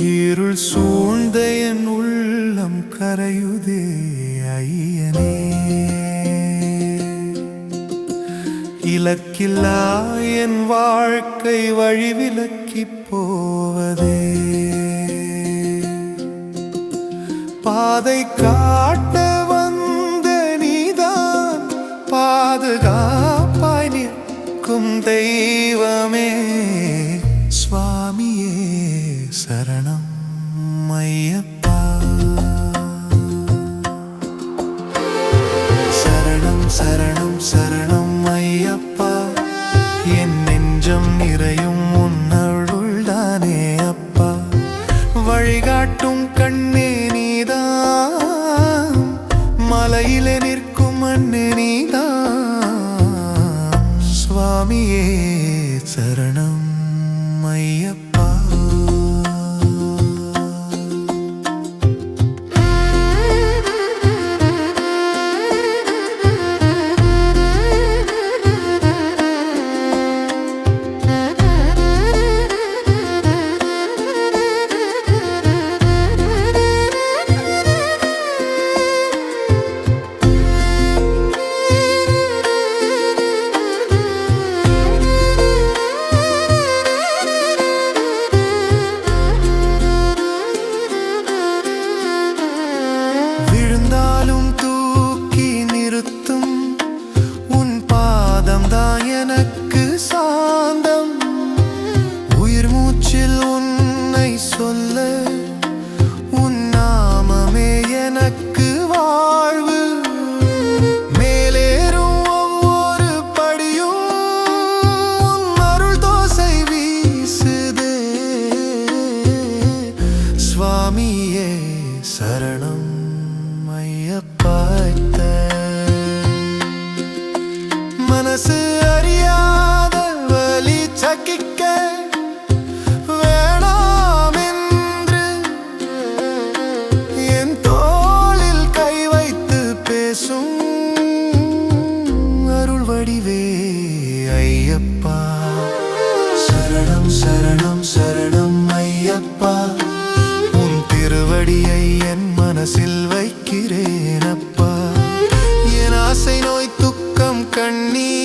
இருள் சூழ்ந்த என் உள்ளம் கரையுதே ஐயனே. இலக்கில்லா என் வாழ்க்கை வழிவிலக்கி போவதே. பாதை காட்ட வந்த நீதான் பாதுகா சரணம் ஐயப்பா. சரணம் சரணம் சரணம் ஐயப்பா. என் நெஞ்சம் நிறையும் உன்னருள்தானே அப்பா. வழிகாட்டும் கண்ணே நீதான் மலையில நிற்கும் மண்ணே நீதான் சுவாமியே சரணம் ஐயப்பா. சொல்ல உன் நாமமே எனக்கு வாழ்வு. மேலேறும் ஒவ்வொரு படியும் அருள் தோசை வீசுதே. சுவாமியே சரணம் ஐயப்பாய்த்த மனசு அறியாத வழி சகிக்க இருக்கிறேன் அப்பா. என் ஆசை நோய் துக்கம் கண்ணீர்.